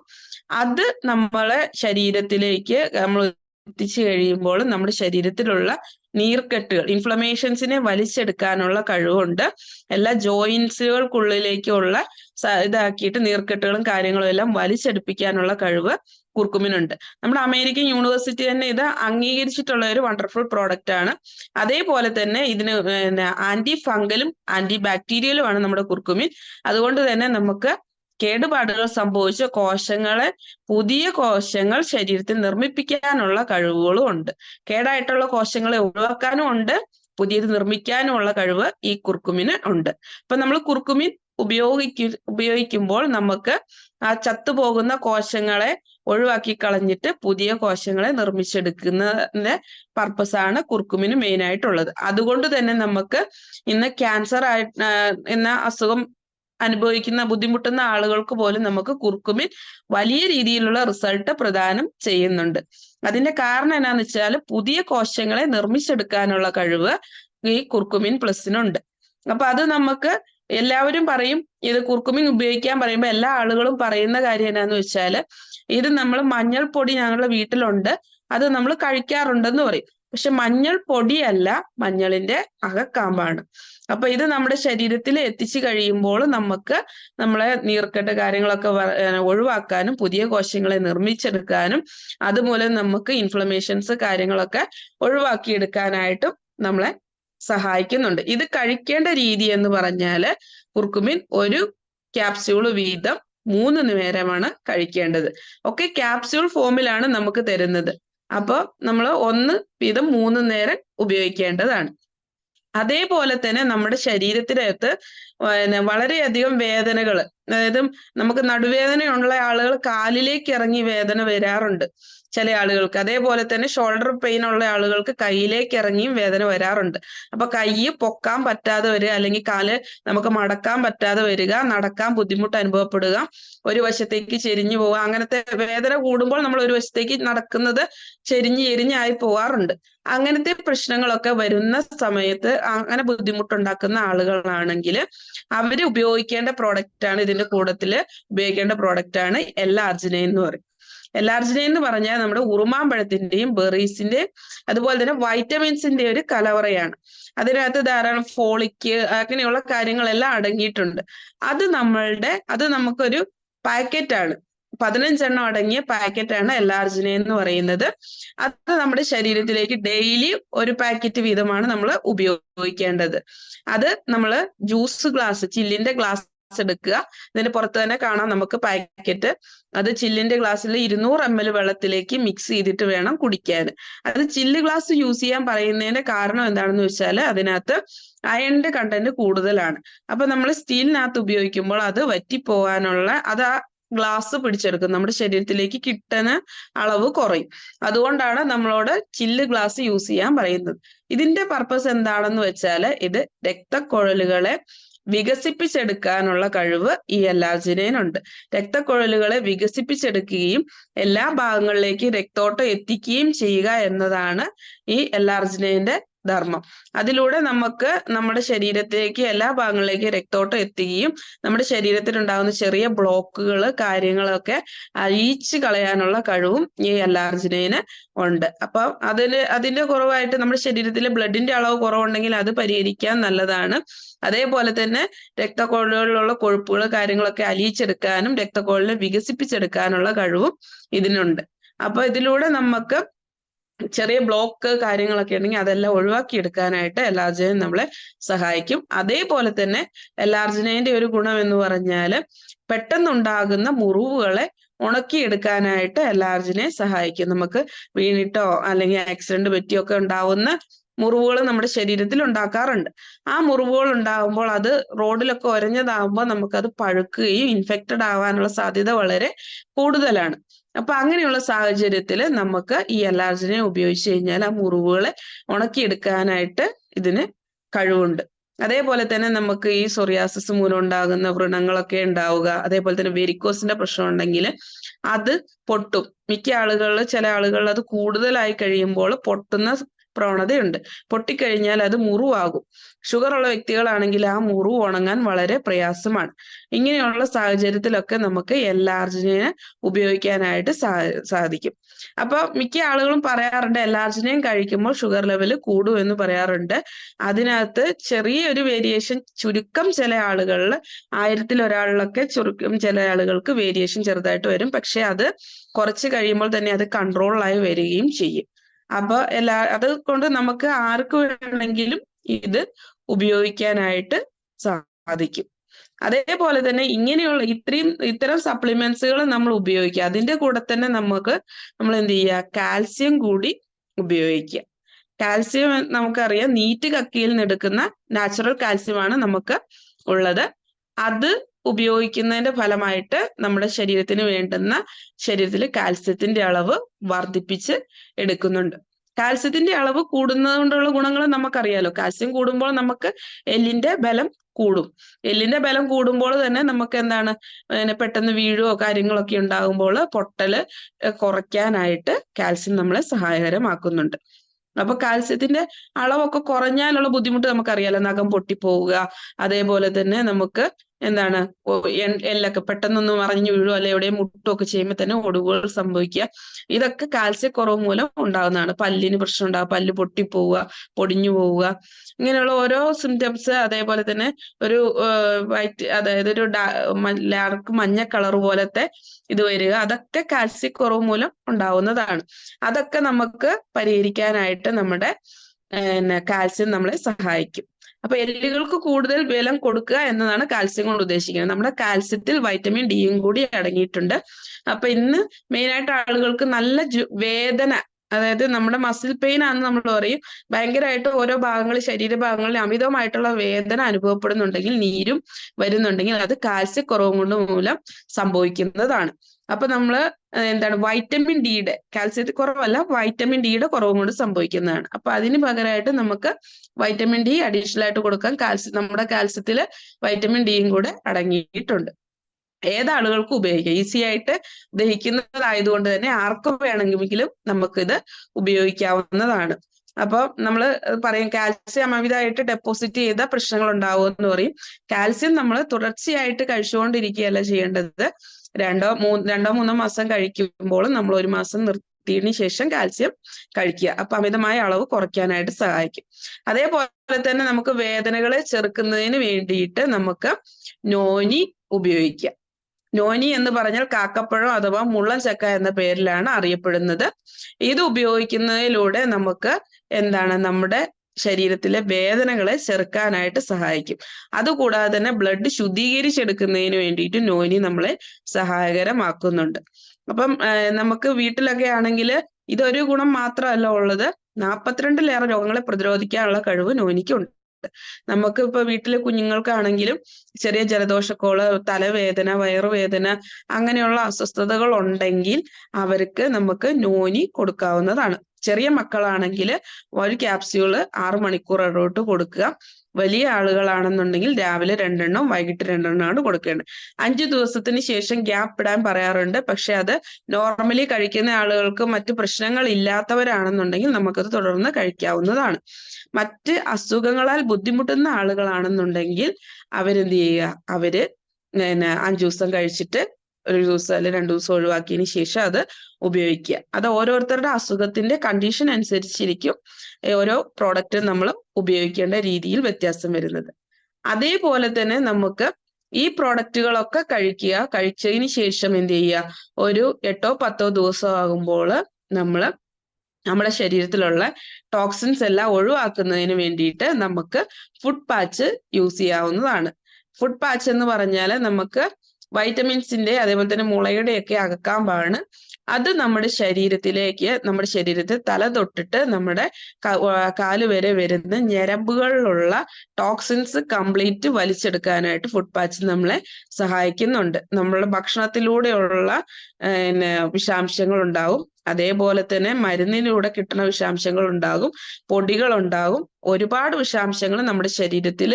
അത് നമ്മളെ ശരീരത്തിലേക്ക് നമ്മൾ എത്തിച്ചു കഴിയുമ്പോൾ നമ്മുടെ ശരീരത്തിലുള്ള നീർക്കെട്ടുകൾ ഇൻഫ്ലമേഷൻസിനെ വലിച്ചെടുക്കാനുള്ള കഴിവുണ്ട്. എല്ലാ ജോയിൻസുകൾക്കുള്ളിലേക്കുള്ള ഇതാക്കിയിട്ട് നീർക്കെട്ടുകളും കാര്യങ്ങളും എല്ലാം വലിച്ചെടുപ്പിക്കാനുള്ള കഴിവ് കുർക്കുമിനുണ്ട്. നമ്മുടെ അമേരിക്കൻ യൂണിവേഴ്സിറ്റി തന്നെ ഇത് അംഗീകരിച്ചിട്ടുള്ള ഒരു വണ്ടർഫുൾ പ്രോഡക്റ്റ് ആണ്. അതേപോലെ തന്നെ ഇതിന് ആന്റി ഫംഗലും ആന്റി ബാക്ടീരിയലുമാണ് നമ്മുടെ കുർക്കുമിൻ. അതുകൊണ്ട് തന്നെ നമുക്ക് കേടുപാടുകൾ സംഭവിച്ച കോശങ്ങളെ പുതിയ കോശങ്ങൾ ശരീരത്തിൽ നിർമ്മിപ്പിക്കാനുള്ള കഴിവുകളും ഉണ്ട്. കേടായിട്ടുള്ള കോശങ്ങളെ ഒഴിവാക്കാനും ഉണ്ട്. പുതിയത് നിർമ്മിക്കാനുമുള്ള കഴിവ് ഈ കുർക്കുമിന് ഉണ്ട്. അപ്പൊ നമ്മൾ കുർക്കുമിൻ ഉപയോഗിക്കു ഉപയോഗിക്കുമ്പോൾ നമുക്ക് ആ ചത്തുപോകുന്ന കോശങ്ങളെ ഒഴിവാക്കി കളഞ്ഞിട്ട് പുതിയ കോശങ്ങളെ നിർമ്മിച്ചെടുക്കുന്നതിന്റെ പർപ്പസ് ആണ് കുർക്കുമിന് മെയിൻ ആയിട്ടുള്ളത്. അതുകൊണ്ട് തന്നെ നമുക്ക് ഇന്ന് ക്യാൻസർ ആയി എന്ന അസുഖം അനുഭവിക്കുന്ന ബുദ്ധിമുട്ടുന്ന ആളുകൾക്ക് പോലും നമുക്ക് കുർക്കുമിൻ വലിയ രീതിയിലുള്ള റിസൾട്ട് പ്രദാനം ചെയ്യുന്നുണ്ട്. അതിന്റെ കാരണം എന്നാന്ന് വെച്ചാൽ പുതിയ കോശങ്ങളെ നിർമ്മിച്ചെടുക്കാനുള്ള കഴിവ് ഈ കുർക്കുമിൻ പ്ലസിനുണ്ട്. അപ്പൊ അത് നമുക്ക് എല്ലാവരും പറയും ഇത് കുർക്കുമിൻ ഉപയോഗിക്കാൻ പറയുമ്പോൾ എല്ലാ ആളുകളും പറയുന്ന കാര്യം എന്നാന്ന് വെച്ചാൽ ഇത് നമ്മൾ മഞ്ഞൾപ്പൊടി ഞങ്ങളുടെ വീട്ടിലുണ്ട് അത് നമ്മൾ കഴിക്കാറുണ്ടെന്ന് പറയും. പക്ഷെ മഞ്ഞൾ പൊടിയല്ല മഞ്ഞളിന്റെ അകക്കാമ്പാണ്. അപ്പൊ ഇത് നമ്മുടെ ശരീരത്തിൽ എത്തിച്ചു കഴിയുമ്പോൾ നമുക്ക് നമ്മളെ നീർക്കെട്ട് കാര്യങ്ങളൊക്കെ ഒഴിവാക്കാനും പുതിയ കോശങ്ങളെ നിർമ്മിച്ചെടുക്കാനും അതുമൂലം നമുക്ക് ഇൻഫ്ലമേഷൻസ് കാര്യങ്ങളൊക്കെ ഒഴിവാക്കിയെടുക്കാനായിട്ടും നമ്മളെ സഹായിക്കുന്നുണ്ട്. ഇത് കഴിക്കേണ്ട രീതി എന്ന് പറഞ്ഞാൽ കുർക്കുമിൻ ഒരു ക്യാപ്സ്യൂൾ വീതം മൂന്ന് നേരമാണ് കഴിക്കേണ്ടത്. ഒക്കെ ക്യാപ്സ്യൂൾ ഫോമിലാണ് നമുക്ക് തരുന്നത്. അപ്പോൾ നമ്മൾ ഒന്ന് വീതം മൂന്ന് നേരം ഉപയോഗിക്കേണ്ടതാണ്. അതേപോലെ തന്നെ നമ്മുടെ ശരീരത്തിനകത്ത് വളരെയധികം വേദനകൾ അതായത് നമുക്ക് നടുവേദനയുള്ള ആളുകൾ കാലിലേക്ക് ഇറങ്ങി വേദന വരാറുണ്ട്. ചില ആളുകൾക്ക്. അതേപോലെ തന്നെ ഷോൾഡർ പെയിൻ ഉള്ള ആളുകൾക്ക് കൈയിലേക്ക് ഇറങ്ങിയും വേദന വരാറുണ്ട്. അപ്പൊ കൈ പൊക്കാൻ പറ്റാതെ വരിക അല്ലെങ്കിൽ കാൽ നമുക്ക് മടക്കാൻ പറ്റാതെ വരിക നടക്കാൻ ബുദ്ധിമുട്ട് അനുഭവപ്പെടുക ഒരു വശത്തേക്ക് ചെരിഞ്ഞു പോവുക അങ്ങനത്തെ വേദന കൂടുമ്പോൾ നമ്മൾ ഒരു വശത്തേക്ക് നടക്കുന്നത് ചെരിഞ്ഞ് എരിഞ്ഞായി പോവാറുണ്ട്. അങ്ങനത്തെ പ്രശ്നങ്ങളൊക്കെ വരുന്ന സമയത്ത് അങ്ങനെ ബുദ്ധിമുട്ടുണ്ടാക്കുന്ന ആളുകളാണെങ്കിൽ അവർ ഉപയോഗിക്കേണ്ട പ്രോഡക്റ്റ് ആണ് ഇതിന്റെ കൂട്ടത്തിൽ ഉപയോഗിക്കേണ്ട പ്രോഡക്റ്റ് ആണ് എല്ലാ അർജുനയും എന്ന് പറയും. എല്ലാർജിനൈൻ എന്ന് പറഞ്ഞാൽ നമ്മുടെ ഉറുമാമ്പഴത്തിന്റെയും ബെറീസിന്റെയും അതുപോലെ തന്നെ വൈറ്റമിൻസിന്റെ ഒരു കലവറയാണ്. അതിനകത്ത് ധാരാളം ഫോളിക്ക് അങ്ങനെയുള്ള കാര്യങ്ങളെല്ലാം അടങ്ങിയിട്ടുണ്ട്. അത് നമ്മളുടെ അത് നമുക്കൊരു പാക്കറ്റാണ്. പതിനഞ്ചെണ്ണം അടങ്ങിയ പാക്കറ്റാണ് എല്ലാർജിനെ എന്ന് പറയുന്നത്. അത് നമ്മുടെ ശരീരത്തിലേക്ക് ഡെയിലി ഒരു പാക്കറ്റ് വീതമാണ് നമ്മൾ ഉപയോഗിക്കേണ്ടത്. അത് നമ്മൾ ജ്യൂസ് ഗ്ലാസ് ചില്ലിന്റെ ഗ്ലാസ് എടുക്കുക. ഇതിന് പുറത്ത് തന്നെ കാണാം നമുക്ക് പാക്കറ്റ്. അത് ചില്ലിന്റെ ഗ്ലാസ്സിൽ ഇരുന്നൂറ് എം എൽ വെള്ളത്തിലേക്ക് മിക്സ് ചെയ്തിട്ട് വേണം കുടിക്കാൻ. അത് ചില്ല് ഗ്ലാസ് യൂസ് ചെയ്യാൻ പറയുന്നതിന്റെ കാരണം എന്താണെന്ന് വെച്ചാൽ അതിനകത്ത് അയണിന്റെ കണ്ടന്റ് കൂടുതലാണ്. അപ്പൊ നമ്മൾ സ്റ്റീലിനകത്ത് ഉപയോഗിക്കുമ്പോൾ അത് വറ്റിപ്പോവാനുള്ള അത് ആ ഗ്ലാസ് പിടിച്ചെടുക്കും. നമ്മുടെ ശരീരത്തിലേക്ക് കിട്ടുന്ന അളവ് കുറയും. അതുകൊണ്ടാണ് നമ്മളോട് ചില്ല് ഗ്ലാസ് യൂസ് ചെയ്യാൻ പറയുന്നത്. ഇതിന്റെ പർപ്പസ് എന്താണെന്ന് വെച്ചാൽ ഇത് രക്തക്കുഴലുകളെ വികസിപ്പിച്ചെടുക്കാനുള്ള കഴിവ് ഈ എല്ലാർജിനേനുണ്ട്. രക്തക്കുഴലുകളെ വികസിപ്പിച്ചെടുക്കുകയും എല്ലാ ഭാഗങ്ങളിലേക്കും രക്തോട്ടം എത്തിക്കുകയും ചെയ്യുക എന്നതാണ് ഈ എല്ലാർജിനേന്റെ ധർമ്മം. അതിലൂടെ നമുക്ക് നമ്മുടെ ശരീരത്തിലേക്ക് എല്ലാ ഭാഗങ്ങളിലേക്കും രക്തോട്ടം എത്തുകയും നമ്മുടെ ശരീരത്തിൽ ഉണ്ടാകുന്ന ചെറിയ ബ്ലോക്കുകൾ കാര്യങ്ങളൊക്കെ അഴിച്ചു കളയാനുള്ള കഴിവും ഈ എല്ലാർജിനേന് ഉണ്ട്. അപ്പൊ അതിന് അതിന്റെ കുറവായിട്ട് നമ്മുടെ ശരീരത്തിലെ ബ്ലഡിന്റെ അളവ് കുറവുണ്ടെങ്കിൽ അത് പരിഹരിക്കാൻ നല്ലതാണ്. അതേപോലെ തന്നെ രക്തക്കോളുകളിലുള്ള കൊഴുപ്പുകൾ കാര്യങ്ങളൊക്കെ അലിയിച്ചെടുക്കാനും രക്തക്കോളിനെ വികസിപ്പിച്ചെടുക്കാനുള്ള കഴിവും ഇതിനുണ്ട്. അപ്പൊ ഇതിലൂടെ നമുക്ക് ചെറിയ ബ്ലോക്ക് കാര്യങ്ങളൊക്കെ ഉണ്ടെങ്കിൽ അതെല്ലാം ഒഴിവാക്കി എടുക്കാനായിട്ട് എല്ലാർജിനൈൻ നമ്മളെ സഹായിക്കും. അതേപോലെ തന്നെ എല്ലാർജിനൈന്റെ ഒരു ഗുണം എന്ന് പറഞ്ഞാൽ പെട്ടെന്നുണ്ടാകുന്ന മുറിവുകളെ ഉണക്കിയെടുക്കാനായിട്ട് എല്ലാർജിനെ സഹായിക്കും. നമുക്ക് വീണിട്ടോ അല്ലെങ്കിൽ ആക്സിഡന്റ് പറ്റിയോ ഒക്കെ ഉണ്ടാവുന്ന മുറിവുകൾ നമ്മുടെ ശരീരത്തിൽ ഉണ്ടാക്കാറുണ്ട്. ആ മുറിവുകൾ ഉണ്ടാകുമ്പോൾ അത് റോഡിലൊക്കെ ഒരഞ്ഞതാകുമ്പോൾ നമുക്കത് പഴുക്കുകയും ഇൻഫെക്റ്റഡ് ആവാനുള്ള സാധ്യത വളരെ കൂടുതലാണ്. അപ്പൊ അങ്ങനെയുള്ള സാഹചര്യത്തിൽ നമുക്ക് ഈ അലാർജിനെ ഉപയോഗിച്ച് കഴിഞ്ഞാൽ ആ മുറിവുകളെ ഉണക്കിയെടുക്കാനായിട്ട് ഇതിന് കഴിവുണ്ട്. അതേപോലെ തന്നെ നമുക്ക് ഈ സൊറിയാസിസ് മൂലം ഉണ്ടാകുന്ന വ്രണങ്ങളൊക്കെ ഉണ്ടാവുക അതേപോലെ തന്നെ വെരിക്കോസിന്റെ പ്രശ്നം ഉണ്ടെങ്കിൽ അത് പൊട്ടും. മിക്ക ആളുകളിൽ ചില ആളുകളിൽ അത് കൂടുതലായി കഴിയുമ്പോൾ പൊട്ടുന്ന പ്രവണതയുണ്ട്. പൊട്ടിക്കഴിഞ്ഞാൽ അത് മുറിവാകും. ഷുഗർ ഉള്ള വ്യക്തികളാണെങ്കിൽ ആ മുറിവ് ഉണങ്ങാൻ വളരെ പ്രയാസമാണ്. ഇങ്ങനെയുള്ള സാഹചര്യത്തിലൊക്കെ നമുക്ക് എല്ലാർജിനെ ഉപയോഗിക്കാനായിട്ട് സാധിക്കും. അപ്പൊ മിക്ക ആളുകളും പറയാറുണ്ട് എല്ലാർജിനെയും കഴിക്കുമ്പോൾ ഷുഗർ ലെവൽ കൂടും എന്ന് പറയാറുണ്ട്. അതിനകത്ത് ചെറിയൊരു വേരിയേഷൻ ചുരുക്കം ചില ആളുകളിൽ ആയിരത്തിൽ ഒരാളിലൊക്കെ ചുരുക്കം ചില ആളുകൾക്ക് വേരിയേഷൻ ചെറുതായിട്ട് വരും. പക്ഷെ അത് കുറച്ച് കഴിയുമ്പോൾ തന്നെ അത് കൺട്രോളായി വരികയും ചെയ്യും. അപ്പൊ എല്ലാ അത് കൊണ്ട് നമുക്ക് ആർക്ക് വേണമെങ്കിലും ഇത് ഉപയോഗിക്കാനായിട്ട് സാധിക്കും. അതേപോലെ തന്നെ ഇങ്ങനെയുള്ള ഇത്രയും ഇത്തരം സപ്ലിമെന്റ്സുകൾ നമ്മൾ ഉപയോഗിക്കുക. അതിന്റെ കൂടെ തന്നെ നമുക്ക് നമ്മൾ എന്ത് ചെയ്യുക? കാൽസ്യം കൂടി ഉപയോഗിക്കുക. കാൽസ്യം നമുക്കറിയാം നീറ്റ് കക്കിയിൽ നിന്ന് എടുക്കുന്ന നാച്ചുറൽ കാൽസ്യമാണ് നമുക്ക് ഉള്ളത്. അത് ഉപയോഗിക്കുന്നതിന്റെ ഫലമായിട്ട് നമ്മുടെ ശരീരത്തിന് വേണ്ടുന്ന ശരീരത്തിൽ കാൽസ്യത്തിന്റെ അളവ് വർദ്ധിപ്പിച്ച് എടുക്കുന്നുണ്ട്. കാൽസ്യത്തിന്റെ അളവ് കൂടുന്നത് കൊണ്ടുള്ള ഗുണങ്ങൾ നമുക്കറിയാലോ. കാൽസ്യം കൂടുമ്പോൾ നമുക്ക് എല്ലിന്റെ ബലം കൂടും. എല്ലിന്റെ ബലം കൂടുമ്പോൾ തന്നെ നമുക്ക് എന്താണ്? പെട്ടെന്ന് വീഴുവോ കാര്യങ്ങളൊക്കെ ഉണ്ടാകുമ്പോൾ പൊട്ടൽ കുറയ്ക്കാനായിട്ട് കാൽസ്യം നമ്മളെ സഹായകരമാക്കുന്നുണ്ട്. അപ്പൊ കാൽസ്യത്തിന്റെ അളവൊക്കെ കുറഞ്ഞാലുള്ള ബുദ്ധിമുട്ട് നമുക്കറിയാലോ. നഖം പൊട്ടിപ്പോവുക അതേപോലെ തന്നെ നമുക്ക് എന്താണ് എല്ലൊക്കെ പെട്ടെന്നൊന്നും മറിഞ്ഞു വീഴുക അല്ലെ എവിടെയും മുട്ടുമൊക്കെ ചെയ്യുമ്പോൾ തന്നെ ഒടിവുകൾ സംഭവിക്കുക. ഇതൊക്കെ കാൽസ്യക്കുറവ് മൂലം ഉണ്ടാകുന്നതാണ് പല്ലിന് പ്രശ്നം ഉണ്ടാകുക പല്ല് പൊട്ടിപ്പോവുക പൊടിഞ്ഞു പോവുക. ഇങ്ങനെയുള്ള ഓരോ സിംറ്റംസ് അതേപോലെ തന്നെ ഒരു വൈറ്റ് അതായത് ഒരു ഡാർക്ക് മഞ്ഞ കളർ പോലത്തെ ഇത് വരിക. അതൊക്കെ കാൽസ്യക്കുറവ് മൂലം ഉണ്ടാവുന്നതാണ്. അതൊക്കെ നമുക്ക് പരിഹരിക്കാനായിട്ട് നമ്മുടെ കാൽസ്യം നമ്മളെ സഹായിക്കും. അപ്പൊ എല്ലുകൾക്ക് കൂടുതൽ ബലം കൊടുക്കുക എന്നതാണ് കാൽസ്യം കൊണ്ട് ഉദ്ദേശിക്കുന്നത്. നമ്മുടെ കാൽസ്യത്തിൽ വൈറ്റമിൻ ഡിയും കൂടി അടങ്ങിയിട്ടുണ്ട്. അപ്പൊ ഇന്ന് മെയിൻ ആയിട്ട് ആളുകൾക്ക് നല്ല വേദന അതായത് നമ്മുടെ മസിൽ പെയിൻ ആണെന്ന് നമ്മൾ പറയും. ഭയങ്കരമായിട്ട് ഓരോ ഭാഗങ്ങൾ ശരീരഭാഗങ്ങളിൽ അമിതമായിട്ടുള്ള വേദന അനുഭവപ്പെടുന്നുണ്ടെങ്കിൽ നീരും വരുന്നുണ്ടെങ്കിൽ അത് കാൽസ്യക്കുറവ് കൊണ്ട് മൂലം സംഭവിക്കുന്നതാണ്. അപ്പൊ നമ്മൾ എന്താണ് വൈറ്റമിൻ ഡിയുടെ കാൽസ്യത്തിൽ കുറവല്ല വൈറ്റമിൻ ഡിയുടെ കുറവും കൊണ്ട് സംഭവിക്കുന്നതാണ്. അപ്പൊ അതിന് പകരമായിട്ട് നമുക്ക് വൈറ്റമിൻ ഡി അഡീഷണൽ ആയിട്ട് കൊടുക്കാം കാൽസ്യം നമ്മുടെ കാൽസ്യത്തിൽ വൈറ്റമിൻ ഡിയും കൂടെ അടങ്ങിയിട്ടുണ്ട്. ഏതാളുകൾക്കും ഉപയോഗിക്കാം? ഈസി ആയിട്ട് ദഹിക്കുന്നതായതുകൊണ്ട് തന്നെ ആർക്കും വേണമെങ്കിലും നമുക്കിത് ഉപയോഗിക്കാവുന്നതാണ്. അപ്പൊ നമ്മൾ പറയും കാൽസ്യം അമിതമായിട്ട് ഡെപ്പോസിറ്റ് ചെയ്ത പ്രശ്നങ്ങൾ ഉണ്ടാവും എന്ന് പറയും. കാൽസ്യം നമ്മൾ തുടർച്ചയായിട്ട് കഴിച്ചുകൊണ്ടിരിക്കുകയല്ല ചെയ്യേണ്ടത്. രണ്ടോ മൂന്ന് രണ്ടോ മൂന്നോ മാസം കഴിക്കുമ്പോൾ നമ്മൾ ഒരു മാസം നിർത്തിയതിനു ശേഷം കാൽസ്യം കഴിക്കുക. അപ്പൊ അമിതമായ അളവ് കുറയ്ക്കാനായിട്ട് സഹായിക്കും. അതേപോലെ തന്നെ നമുക്ക് വേദനകളെ ചെറുക്കുന്നതിന് വേണ്ടിയിട്ട് നമുക്ക് നോനി ഉപയോഗിക്കാം. നോനി എന്ന് പറഞ്ഞാൽ കാക്കപ്പഴം അഥവാ മുള്ളൻ ചക്ക എന്ന പേരിലാണ് അറിയപ്പെടുന്നത്. ഇത് ഉപയോഗിക്കുന്നതിലൂടെ നമുക്ക് എന്താണ് നമ്മുടെ ശരീരത്തിലെ വേദനകളെ ചെറുക്കാനായിട്ട് സഹായിക്കും. അതുകൂടാതെ തന്നെ ബ്ലഡ് ശുദ്ധീകരിച്ചെടുക്കുന്നതിന് വേണ്ടിയിട്ട് നോനി നമ്മളെ സഹായകരമാക്കുന്നുണ്ട്. അപ്പം നമുക്ക് വീട്ടിലൊക്കെ ആണെങ്കിൽ ഇതൊരു ഗുണം മാത്രമല്ല ഉള്ളത്. നാൽപ്പത്തിരണ്ടിലേറെ രോഗങ്ങളെ പ്രതിരോധിക്കാനുള്ള കഴിവ് നോനിക്കുണ്ട്. നമുക്ക് ഇപ്പൊ വീട്ടിലെ കുഞ്ഞുങ്ങൾക്കാണെങ്കിലും ചെറിയ ജലദോഷക്കോൾ തലവേദന വയറുവേദന അങ്ങനെയുള്ള അസ്വസ്ഥതകൾ ഉണ്ടെങ്കിൽ അവർക്ക് നമുക്ക് നോനി കൊടുക്കാവുന്നതാണ്. ചെറിയ മക്കളാണെങ്കിൽ ഒരു ക്യാപ്സ്യൂൾ ആറ് മണിക്കൂർ ഇടവിട്ട് കൊടുക്കുക. വലിയ ആളുകളാണെന്നുണ്ടെങ്കിൽ രാവിലെ രണ്ടെണ്ണം വൈകിട്ട് രണ്ടെണ്ണമാണ് കൊടുക്കേണ്ടത്. അഞ്ചു ദിവസത്തിന് ശേഷം ഗ്യാപ്പ് ഇടാൻ പറയാറുണ്ട്. പക്ഷെ അത് നോർമലി കഴിക്കുന്ന ആളുകൾക്ക് മറ്റ് പ്രശ്നങ്ങൾ ഇല്ലാത്തവരാണെന്നുണ്ടെങ്കിൽ നമുക്കത് തുടർന്ന് കഴിക്കാവുന്നതാണ്. മറ്റ് അസുഖങ്ങളാൽ ബുദ്ധിമുട്ടുന്ന ആളുകളാണെന്നുണ്ടെങ്കിൽ അവരെന്ത് ചെയ്യുക? അവർ അഞ്ചു ദിവസം കഴിച്ചിട്ട് ഒരു ദിവസം അല്ലെങ്കിൽ രണ്ടു ദിവസം ഒഴിവാക്കിയതിന് ശേഷം അത് ഉപയോഗിക്കുക. അത് ഓരോരുത്തരുടെ അസുഖത്തിന്റെ കണ്ടീഷൻ അനുസരിച്ചിരിക്കും ഓരോ പ്രോഡക്റ്റ് നമ്മൾ ഉപയോഗിക്കേണ്ട രീതിയിൽ വ്യത്യാസം വരുന്നത്. അതേപോലെ തന്നെ നമുക്ക് ഈ പ്രോഡക്റ്റുകളൊക്കെ കഴിക്കുക കഴിച്ചതിന് ശേഷം എന്ത് ചെയ്യുക? ഒരു എട്ടോ പത്തോ ദിവസം ആകുമ്പോൾ നമ്മൾ നമ്മുടെ ശരീരത്തിലുള്ള ടോക്സിൻസ് എല്ലാം ഒഴിവാക്കുന്നതിന് വേണ്ടിയിട്ട് നമുക്ക് ഫുഡ് പാച്ച് യൂസ് ചെയ്യാവുന്നതാണ്. ഫുഡ് പാച്ച് എന്ന് പറഞ്ഞാൽ നമുക്ക് വൈറ്റമിൻസിന്റെ അതേപോലെ തന്നെ മുളയുടെ ഒക്കെ അകക്കാമ്പാണ്. അത് നമ്മുടെ ശരീരത്തിലേക്ക് നമ്മുടെ ശരീരത്തിൽ തല തൊട്ടിട്ട് നമ്മുടെ കാൽ വരെ വരുന്ന ഞരമ്പുകളിലുള്ള ടോക്സിൻസ് കംപ്ലീറ്റ് വലിച്ചെടുക്കാനായിട്ട് ഫുഡ് പാച്ച് നമ്മളെ സഹായിക്കുന്നുണ്ട്. നമ്മളുടെ ഭക്ഷണത്തിലൂടെയുള്ള പിന്നെ വിഷാംശങ്ങൾ ഉണ്ടാവും അതേപോലെ തന്നെ മരുന്നിലൂടെ കിട്ടുന്ന വിഷാംശങ്ങൾ ഉണ്ടാകും പൊടികൾ ഉണ്ടാകും ഒരുപാട് വിഷാംശങ്ങൾ നമ്മുടെ ശരീരത്തിൽ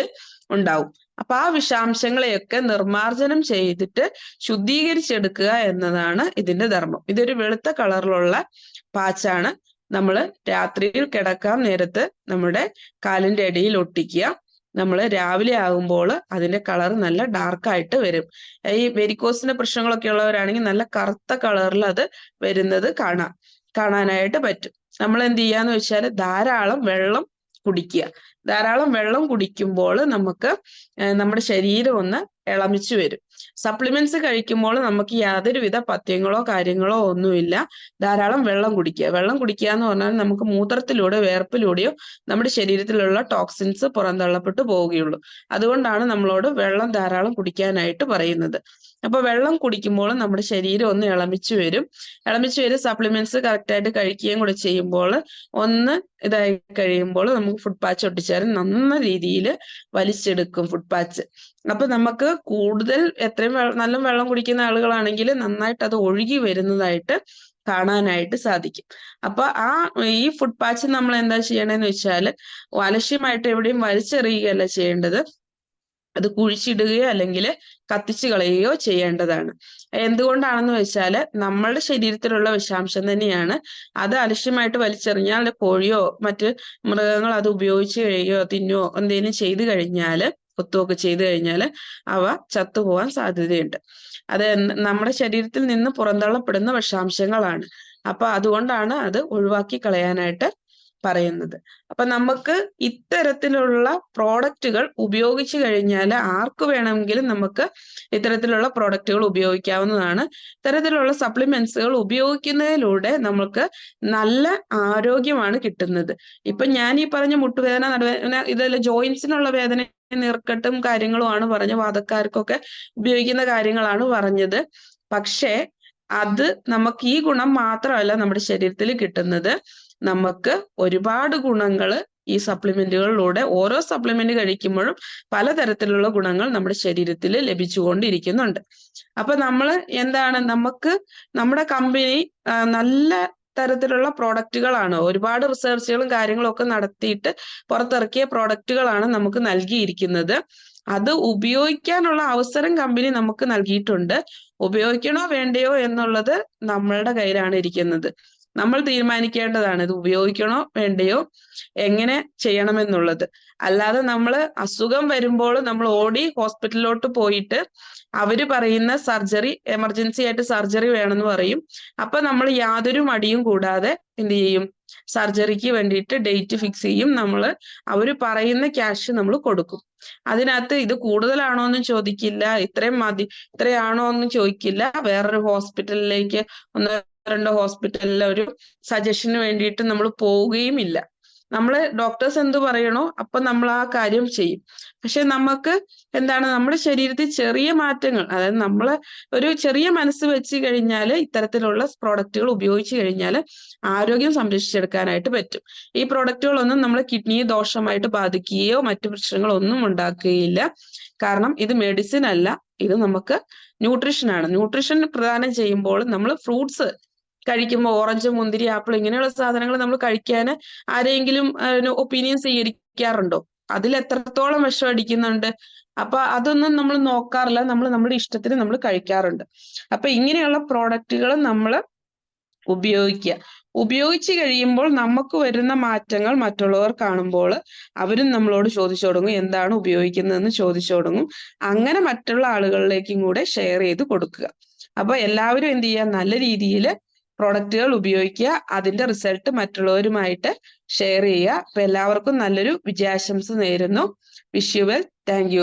ഉണ്ടാവും. അപ്പൊ ആ വിഷാംശങ്ങളെയൊക്കെ നിർമാർജനം ചെയ്തിട്ട് ശുദ്ധീകരിച്ചെടുക്കുക എന്നതാണ് ഇതിന്റെ ധർമ്മം. ഇതൊരു വെളുത്ത കളറിലുള്ള പാച്ചാണ്. നമ്മൾ രാത്രിയിൽ കിടക്കാൻ നേരത്ത് നമ്മുടെ കാലിന്റെ ഇടയിൽ ഒട്ടിക്കുക. നമ്മൾ രാവിലെ ആകുമ്പോൾ അതിന്റെ കളർ നല്ല ഡാർക്കായിട്ട് വരും. ഈ വെരിക്കോസിന്റെ പ്രശ്നങ്ങളൊക്കെ ഉള്ളവരാണെങ്കിൽ നല്ല കറുത്ത കളറിൽ അത് വരുന്നത് കാണാം. കാണാനായിട്ട് പറ്റും. നമ്മൾ എന്ത് ചെയ്യാന്ന് വെച്ചാൽ ധാരാളം വെള്ളം കുടിക്കുക. ധാരാളം വെള്ളം കുടിക്കുമ്പോൾ നമുക്ക് നമ്മുടെ ശരീരം ഒന്ന് ഇളമിച്ചു വരും. സപ്ലിമെന്റ്സ് കഴിക്കുമ്പോൾ നമുക്ക് യാതൊരുവിധ പഥ്യങ്ങളോ കാര്യങ്ങളോ ഒന്നുമില്ല. ധാരാളം വെള്ളം കുടിക്കുക. വെള്ളം കുടിക്കുക എന്ന് പറഞ്ഞാൽ നമുക്ക് മൂത്രത്തിലൂടെ വേർപ്പിലൂടെയോ നമ്മുടെ ശരീരത്തിലുള്ള ടോക്സിൻസ് പുറന്തള്ളപ്പെട്ടു പോവുകയുള്ളൂ. അതുകൊണ്ടാണ് നമ്മളോട് വെള്ളം ധാരാളം കുടിക്കാനായിട്ട് പറയുന്നത്. അപ്പൊ വെള്ളം കുടിക്കുമ്പോൾ നമ്മുടെ ശരീരം ഒന്ന് ഇളമിച്ചു വരും. ഇളമിച്ചു വരും സപ്ലിമെന്റ്സ് കറക്റ്റായിട്ട് കഴിക്കുകയും കൂടെ ചെയ്യുമ്പോൾ ഒന്ന് ഇതായി കഴിയുമ്പോൾ നമുക്ക് ഫുഡ് പാച്ച് ഒട്ടിച്ചാൽ നന്ന രീതിയിൽ വലിച്ചെടുക്കും ഫുഡ് പാച്ച് അപ്പൊ നമുക്ക് കൂടുതൽ എത്രയും നല്ല വെള്ളം കുടിക്കുന്ന ആളുകളാണെങ്കിൽ നന്നായിട്ട് അത് ഒഴുകി വരുന്നതായിട്ട് കാണാനായിട്ട് സാധിക്കും. അപ്പൊ ആ ഈ ഫുഡ് പാച്ച് നമ്മൾ എന്താ ചെയ്യണമെന്ന് വെച്ചാൽ അലക്ഷ്യമായിട്ട് എവിടെയും വലിച്ചെറിയുകയല്ല ചെയ്യേണ്ടത്. അത് കുഴിച്ചിടുകയോ അല്ലെങ്കിൽ കത്തിച്ചു കളയുകയോ ചെയ്യേണ്ടതാണ്. എന്തുകൊണ്ടാണെന്ന് വെച്ചാൽ നമ്മളുടെ ശരീരത്തിലുള്ള വിഷാംശം തന്നെയാണ്. അത് അലക്ഷ്യമായിട്ട് വലിച്ചെറിഞ്ഞാൽ കോഴിയോ മറ്റ് മൃഗങ്ങൾ അത് ഉപയോഗിച്ച് കഴിയുകയോ തിന്നോ എന്തെങ്കിലും ചെയ്തു കഴിഞ്ഞാൽ കുത്തുമൊക്കെ ചെയ്തു കഴിഞ്ഞാൽ അവ ചത്തുപോകാൻ സാധ്യതയുണ്ട്. അത് നമ്മുടെ ശരീരത്തിൽ നിന്ന് പുറന്തള്ളപ്പെടുന്ന വിഷാംശങ്ങളാണ്. അപ്പൊ അതുകൊണ്ടാണ് അത് ഒഴിവാക്കി കളയാനായിട്ട് പറയുന്നത്. അപ്പൊ നമുക്ക് ഇത്തരത്തിലുള്ള പ്രോഡക്റ്റുകൾ ഉപയോഗിച്ചു കഴിഞ്ഞാൽ ആർക്ക് വേണമെങ്കിലും നമുക്ക് ഇത്തരത്തിലുള്ള പ്രോഡക്റ്റുകൾ ഉപയോഗിക്കാവുന്നതാണ്. ഇത്തരത്തിലുള്ള സപ്ലിമെന്റ്സുകൾ ഉപയോഗിക്കുന്നതിലൂടെ നമുക്ക് നല്ല ആരോഗ്യമാണ് കിട്ടുന്നത്. ഇപ്പൊ ഞാൻ ഈ പറഞ്ഞ മുട്ടുവേദന നടുവേദന ഇതെല്ലാം ജോയിന്റ്സിനുള്ള വേദന നീർക്കെട്ടും കാര്യങ്ങളുമാണ് പറഞ്ഞ വാദക്കാർക്കൊക്കെ ഉപയോഗിക്കുന്ന കാര്യങ്ങളാണ് പറഞ്ഞത്. പക്ഷേ അത് നമുക്ക് ഈ ഗുണം മാത്രമല്ല നമ്മുടെ ശരീരത്തിൽ കിട്ടുന്നത്. നമുക്ക് ഒരുപാട് ഗുണങ്ങൾ ഈ സപ്ലിമെന്റുകളിലൂടെ ഓരോ സപ്ലിമെന്റ് കഴിക്കുമ്പോഴും പലതരത്തിലുള്ള ഗുണങ്ങൾ നമ്മുടെ ശരീരത്തിൽ ലഭിച്ചുകൊണ്ടിരിക്കുന്നുണ്ട്. അപ്പൊ നമ്മൾ എന്താണ് നമുക്ക് നമ്മുടെ കമ്പനി നല്ല തരത്തിലുള്ള പ്രോഡക്റ്റുകളാണ് ഒരുപാട് റിസർച്ചുകളും കാര്യങ്ങളും ഒക്കെ നടത്തിയിട്ട് പുറത്തിറക്കിയ പ്രോഡക്റ്റുകളാണ് നമുക്ക് നൽകിയിരിക്കുന്നത്. അത് ഉപയോഗിക്കാനുള്ള അവസരം കമ്പനി നമുക്ക് നൽകിയിട്ടുണ്ട്. ഉപയോഗിക്കണോ വേണ്ടയോ എന്നുള്ളത് നമ്മളുടെ കയ്യിലാണ് ഇരിക്കുന്നത്. നമ്മൾ തീരുമാനിക്കേണ്ടതാണ് ഇത് ഉപയോഗിക്കണോ വേണ്ടയോ എങ്ങനെ ചെയ്യണമെന്നുള്ളത്. അല്ലാതെ നമ്മൾ അസുഖം വരുമ്പോൾ നമ്മൾ ഓടി ഹോസ്പിറ്റലിലോട്ട് പോയിട്ട് അവർ പറയുന്ന സർജറി എമർജൻസി ആയിട്ട് സർജറി വേണമെന്ന് പറയും. അപ്പൊ നമ്മൾ യാതൊരു മടിയും കൂടാതെ എന്ത് ചെയ്യും? സർജറിക്ക് വേണ്ടിയിട്ട് ഡേറ്റ് ഫിക്സ് ചെയ്യും. നമ്മൾ അവർ പറയുന്ന ക്യാഷ് നമ്മൾ കൊടുക്കും. അതിനകത്ത് ഇത് കൂടുതലാണോ എന്നും ചോദിക്കില്ല. ഇത്രയും മതി ഇത്രയാണോ എന്നും ചോദിക്കില്ല. വേറൊരു ഹോസ്പിറ്റലിലേക്ക് ഒന്ന് രണ്ടോ ഹോസ്പിറ്റലിലെ ഒരു സജഷന് വേണ്ടിയിട്ട് നമ്മൾ പോവുകയും ഇല്ല നമ്മൾ ഡോക്ടേഴ്സ് എന്ത് പറയണോ അപ്പൊ നമ്മൾ ആ കാര്യം ചെയ്യും. പക്ഷെ നമുക്ക് എന്താണ് നമ്മുടെ ശരീരത്തിൽ ചെറിയ മാറ്റങ്ങൾ അതായത് നമ്മൾ ഒരു ചെറിയ മനസ്സ് വെച്ച് കഴിഞ്ഞാൽ ഇത്തരത്തിലുള്ള പ്രോഡക്റ്റുകൾ ഉപയോഗിച്ച് കഴിഞ്ഞാൽ ആരോഗ്യം സംരക്ഷിച്ചെടുക്കാനായിട്ട് പറ്റും. ഈ പ്രോഡക്റ്റുകളൊന്നും നമ്മളെ കിഡ്നിയെ ദോഷമായിട്ട് ബാധിക്കുകയോ മറ്റു പ്രശ്നങ്ങളൊന്നും ഉണ്ടാക്കുകയില്ല. കാരണം ഇത് മെഡിസിൻ അല്ല ഇത് നമുക്ക് ന്യൂട്രീഷൻ ആണ് ന്യൂട്രീഷൻ പ്രദാനം ചെയ്യുമ്പോൾ നമ്മൾ ഫ്രൂട്ട്സ് കഴിക്കുമ്പോൾ ഓറഞ്ച് മുന്തിരി ആപ്പിൾ ഇങ്ങനെയുള്ള സാധനങ്ങൾ നമ്മൾ കഴിക്കാൻ ആരെങ്കിലും ഒപ്പീനിയൻ സ്വീകരിക്കാറുണ്ടോ? അതിൽ എത്രത്തോളം വിഷം അടിക്കുന്നുണ്ട്? അപ്പൊ അതൊന്നും നമ്മൾ നോക്കാറില്ല. നമ്മൾ നമ്മുടെ ഇഷ്ടത്തിന് നമ്മൾ കഴിക്കാറുണ്ട്. അപ്പൊ ഇങ്ങനെയുള്ള പ്രോഡക്റ്റുകൾ നമ്മൾ ഉപയോഗിക്കുക. ഉപയോഗിച്ചു കഴിയുമ്പോൾ നമുക്ക് വരുന്ന മാറ്റങ്ങൾ മറ്റുള്ളവർ കാണുമ്പോൾ അവരും നമ്മളോട് ചോദിച്ചു തുടങ്ങും എന്താണ് ഉപയോഗിക്കുന്നതെന്ന് ചോദിച്ചു തുടങ്ങും. അങ്ങനെ മറ്റുള്ള ആളുകളിലേക്കും കൂടെ ഷെയർ ചെയ്ത് കൊടുക്കുക. അപ്പൊ എല്ലാവരും എന്ത് ചെയ്യുക? നല്ല രീതിയിൽ പ്രോഡക്റ്റുകൾ ഉപയോഗിക്കുക അതിന്റെ റിസൾട്ട് മറ്റുള്ളവരുമായിട്ട് ഷെയർ ചെയ്യുക. അപ്പൊ എല്ലാവർക്കും നല്ലൊരു വിജയാശംസ നേരുന്നു. Wish you well thank